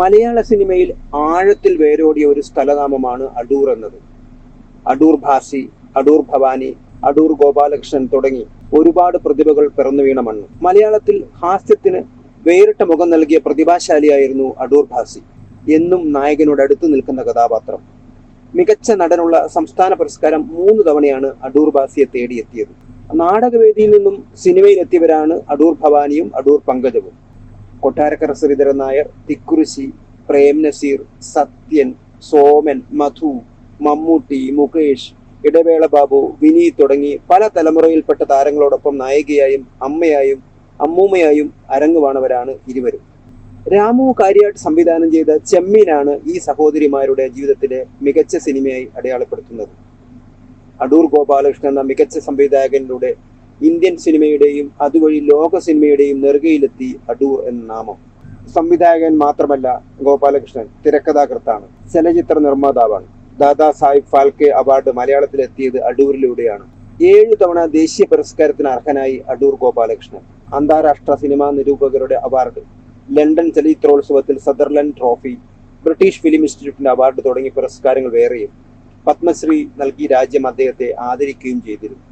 മലയാള സിനിമയിൽ ആഴത്തിൽ വേരോടിയ ഒരു സ്ഥലനാമമാണ് അടൂർ എന്നത്. അടൂർ ഭാസി അടൂർ ഭവാനി അടൂർ ഗോപാലകൃഷ്ണൻ തുടങ്ങി ഒരുപാട് പ്രതിഭകൾ പിറന്നു വീണ മണ്ണ്. മലയാളത്തിൽ ഹാസ്യത്തിന് വേറിട്ട മുഖം നൽകിയ പ്രതിഭാശാലിയായിരുന്നു അടൂർ ഭാസി. എന്നും നായകനോട് അടുത്തു നിൽക്കുന്ന കഥാപാത്രം. മികച്ച നടനുള്ള സംസ്ഥാന പുരസ്കാരം മൂന്ന് തവണയാണ് അടൂർ ഭാസിയെ തേടിയെത്തിയത്. നാടകവേദിയിൽ നിന്നും സിനിമയിലെത്തിയവരാണ് അടൂർ ഭവാനിയും അടൂർ പങ്കജവും. കൊട്ടാരക്കര ശ്രീധരൻ നായർ തിക്കുറിശി പ്രേം നസീർ സത്യൻ സോമൻ മധു മമ്മൂട്ടി മുകേഷ് ഇടവേള ബാബു വിനീത് തുടങ്ങി പല തലമുറയിൽപ്പെട്ട താരങ്ങളോടൊപ്പം നായികയായും അമ്മയായും അമ്മൂമ്മയായും അരങ്ങുവാണവരാണ് ഇരുവരും. രാമു കാര്യാട്ട് സംവിധാനം ചെയ്ത ചെമ്മീനാണ് ഈ സഹോദരിമാരുടെ ജീവിതത്തിലെ മികച്ച സിനിമയായി അടയാളപ്പെടുത്തുന്നത്. അടൂർ ഗോപാലകൃഷ്ണൻ എന്ന മികച്ച സംവിധായകനിലൂടെ ഇന്ത്യൻ സിനിമയുടെയും അതുവഴി ലോക സിനിമയുടെയും നെറുകയിലെത്തി അടൂർ എന്ന നാമം. സംവിധായകൻ മാത്രമല്ല ഗോപാലകൃഷ്ണൻ തിരക്കഥാകൃത്താണ് ചലച്ചിത്ര നിർമ്മാതാവാണ്. ദാദാ സാഹിബ് ഫാൽക്കെ അവാർഡ് മലയാളത്തിലെത്തിയത് അടൂരിലൂടെയാണ്. ഏഴു തവണ ദേശീയ പുരസ്കാരത്തിന് അർഹനായി അടൂർ ഗോപാലകൃഷ്ണൻ. അന്താരാഷ്ട്ര സിനിമാ നിരൂപകരുടെ അവാർഡ് ലണ്ടൻ ചലച്ചിത്രോത്സവത്തിൽ സദർലൻഡ് ട്രോഫി ബ്രിട്ടീഷ് ഫിലിം ഇൻസ്റ്റിറ്റ്യൂട്ടിന്റെ അവാർഡ് തുടങ്ങിയ പുരസ്കാരങ്ങൾ വേറെയും. പത്മശ്രീ നൽകി രാജ്യം അദ്ദേഹത്തെ ആദരിക്കുകയും ചെയ്തിരുന്നു.